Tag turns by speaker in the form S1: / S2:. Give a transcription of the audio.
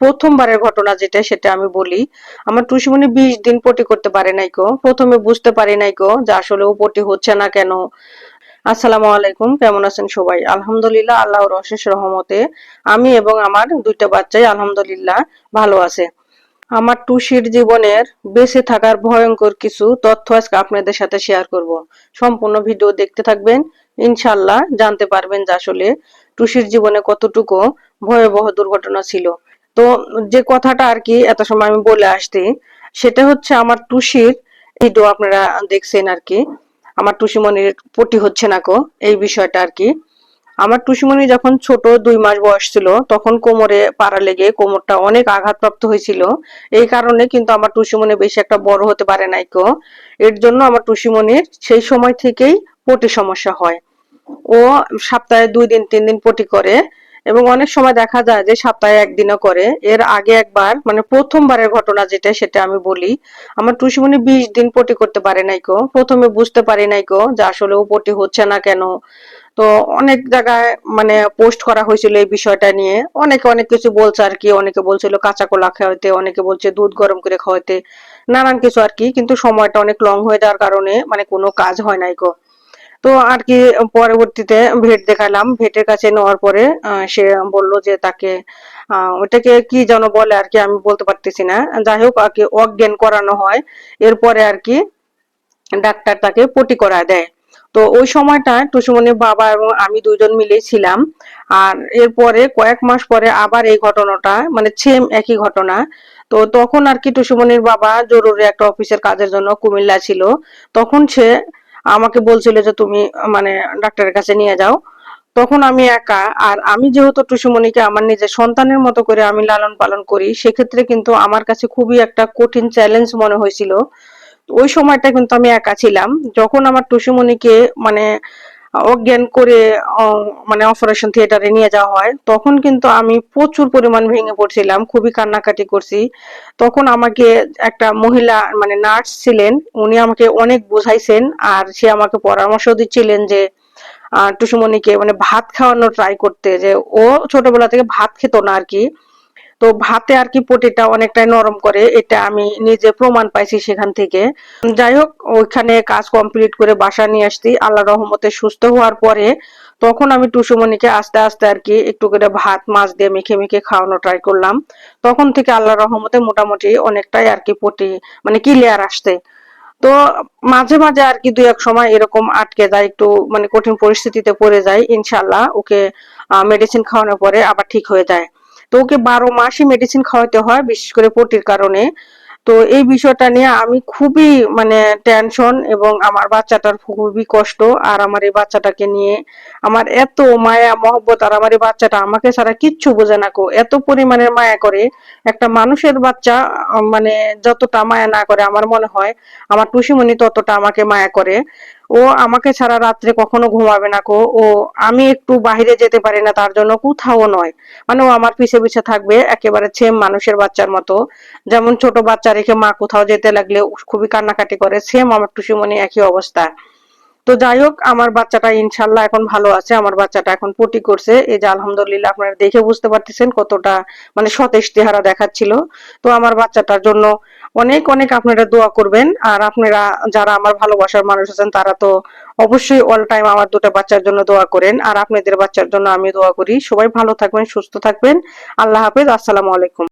S1: প্রথমবারের ঘটনা যেটা সেটা আমি বলি। আমার টুসিমণি বিশ দিন পটি করতে পারে নাই কো প্রথমে বুঝতে পারি নাই কো যে আসলে ও পটি হচ্ছে না কেন। আসসালামু আলাইকুম, কেমন আছেন সবাই? আলহামদুলিল্লাহ, আল্লাহর অশেষ রহমতে আমি এবং আমার দুইটা বাচ্চাই আলহামদুলিল্লাহ ভালো আছে। আমার টুসির জীবনের বেঁচে থাকার ভয়ঙ্কর কিছু তথ্য আজকে আপনাদের সাথে শেয়ার করব। সম্পূর্ণ ভিডিও দেখতে থাকবেন ইনশাল্লাহ জানতে পারবেন যে আসলে টুসির জীবনে কতটুকু ভয়াবহ দুর্ঘটনা ছিল। তো যে কথাটা আর কি এত সময় আমি বলে আসছি, সেটা হচ্ছে আমার টুসির ভিডিও আপনারা দেখছেন আর কি। আমার টুসিমণির পটি হচ্ছে না কো, এই বিষয়টা আর কি। আমার টুসিমণি যখন ছোট, দুই মাস বয়স ছিল, তখন কোমরে পাড়া লেগে কোমরটা অনেক আঘাতপ্রাপ্ত হয়েছিল। এই কারণে কিন্তু আমার টুসিমণি বেশি একটা বড় হতে পারে নাই কো। এর জন্য আমার টুসিমণির সেই সময় থেকেই পটি সমস্যা হয়। ও সপ্তাহে দুই দিন, তিন দিন পটি করে এবং অনেক সময় দেখা যায় যে সপ্তাহে একদিনও করে। এর আগে একবার মানে প্রথমবারের ঘটনা যেটা সেটা আমি বলি। আমার টুসিমণি বিশ দিন পটি করতে পারে নাই কো প্রথমে বুঝতে পারি নাই কো যে আসলে ও পটি হচ্ছে না কেন। তো অনেক জায়গায় মানে পোস্ট করা হয়েছিল এই বিষয়টা নিয়ে। অনেকে অনেক কিছু বলছে আর কি। অনেকে বলছিল কাঁচা কলা খাওয়াতে, অনেকে বলছে দুধ গরম করে খাওয়াতে। নানান কিছু আর কি। কিন্তু সময়টা অনেক লং হয়ে যাওয়ার কারণে মানে কোনো কাজ হয় নাই কো তো আর কি পরবর্তীতে ভেট দেখালাম। ভেটের কাছে নেওয়ার পরে সে বলল যে তাকে ওটাকে কি যেন বলে আর কি আমি বলতে পারতেছি না। যাই হোক আর কি অজ্ঞান করানো হয়। এরপরে আর কি ডাক্তার তাকে পটি করা দেয়। তো ওই সময়টা টুসুমনির বাবা এবং আমি দুজন মিলেই ছিলাম। আর এরপরে কয়েক মাস পরে আবার এই ঘটনাটা মানে সেম একই ঘটনা। তো তখন আর কি টুসুমনির বাবা জরুরি একটা অফিসের কাজের জন্য কুমিল্লা ছিল। তখন সে আমাকে বলছিল যে তুমি মানে ডাক্তারের কাছে নিয়ে যাও। তখন আমি একা, আর আমি যেহেতু টুসুমণিকে আমার নিজের সন্তানের মতো করে আমি লালন পালন করি, সেক্ষেত্রে কিন্তু আমার কাছে খুবই একটা কঠিন চ্যালেঞ্জ মনে হয়েছিল। ওই সময়টা কিন্তু আমি একা ছিলাম। যখন আমার টুসুমণিকে মানে অজ্ঞান করে মানে অপারেশন থিয়েটারে নিয়ে যাওয়া হয়। তখন কিন্তু আমি প্রচুর পরিমাণ ভেঙে পড়ছিলাম, খুবই কান্নাকাটি করছি। তখন আমাকে একটা মহিলা মানে নার্স ছিলেন, উনি আমাকে অনেক বুঝাইছেন আর সে আমাকে পরামর্শ দিচ্ছিলেন যে, আহ, টুসুমণিকে মানে ভাত খাওয়ানো ট্রাই করতে, যে ও ছোটবেলা থেকে ভাত খেত না আর কি। তো ভাতে আর কি পটিটা অনেকটাই নরম করে, এটা আমি নিজে প্রমাণ পাইছি সেখান থেকে। যাই হোক, ওইখানে কাজ কমপ্লিট করে বাসা নিয়ে আসছি। আল্লাহ রহমতে সুস্থ হওয়ার পরে তখন আমি টুসুমণিকে আস্তে আস্তে আর কি একটু করে ভাত, মাছ দিয়ে মেখে মেখে খাওয়ানো ট্রাই করলাম। তখন থেকে আল্লাহ রহমতে মোটামুটি অনেকটাই আর কি পটি মানে ক্লিয়ার আসছে। তো মাঝে মাঝে আর কি দুই এক সময় এরকম আটকে যায়, একটু মানে কঠিন পরিস্থিতিতে পড়ে যায় ইনশাল্লাহ ওকে মেডিসিন খাওয়ানোর পরে আবার ঠিক হয়ে যায়। তো ওকে বারো মাসই মেডিসিন খাওয়াতে হয়, বিশেষ করে পটির কারণে। তো এই বিষয়টা নিয়ে আমি খুবই মানে টেনশন এবং আমার বাচ্চাটার খুবই কষ্ট আর আমার এই বাচ্চাটাকে নিয়ে। আমার এত মায়া, মহব্বত আর আমার এই বাচ্চাটা আমাকে ছাড়া কিচ্ছু বোঝে না কো। এত পরিমাণের মায়া করে। একটা মানুষের বাচ্চা মানে যতটা মায়া না করে আমার মনে হয়, আমার টুসিমণি ততটা আমাকে মায়া করে। ও আমাকে ছাড়া রাত্রে কখনো ঘুমাবে না কো ও, আমি একটু বাহিরে যেতে পারি না, তার জন্য কোথাও নয়। মানে ও আমার পিছে পিছে থাকবে, একেবারে সেম মানুষের বাচ্চার মতো। যেমন ছোট বাচ্চা রেখে মা কোথাও যেতে লাগলে খুবই কান্নাকাটি করে সেম আমার টুসুমনি একই অবস্থা। তো যাই হোক, আমার বাচ্চাটা ইনশাল্লাহ এখন ভালো আছে। আমার বাচ্চাটা এখন পটি করছে। এই যে আলহামদুলিল্লাহ আপনারা দেখে বুঝতে পারতেছেন কতটা মানে সতেজ চেহারা দেখাচ্ছিল। তো আমার বাচ্চাটার জন্য অনেক অনেক আপনারা দোয়া করবেন। আর আপনারা যারা আমার ভালোবাসার মানুষ আছেন, তারা তো অবশ্যই অল টাইম আমার দুটো বাচ্চার জন্য দোয়া করেন। আর আপনাদের বাচ্চার জন্য আমি দোয়া করি। সবাই ভালো থাকবেন, সুস্থ থাকবেন। আল্লাহ হাফেজ। আসসালামু আলাইকুম।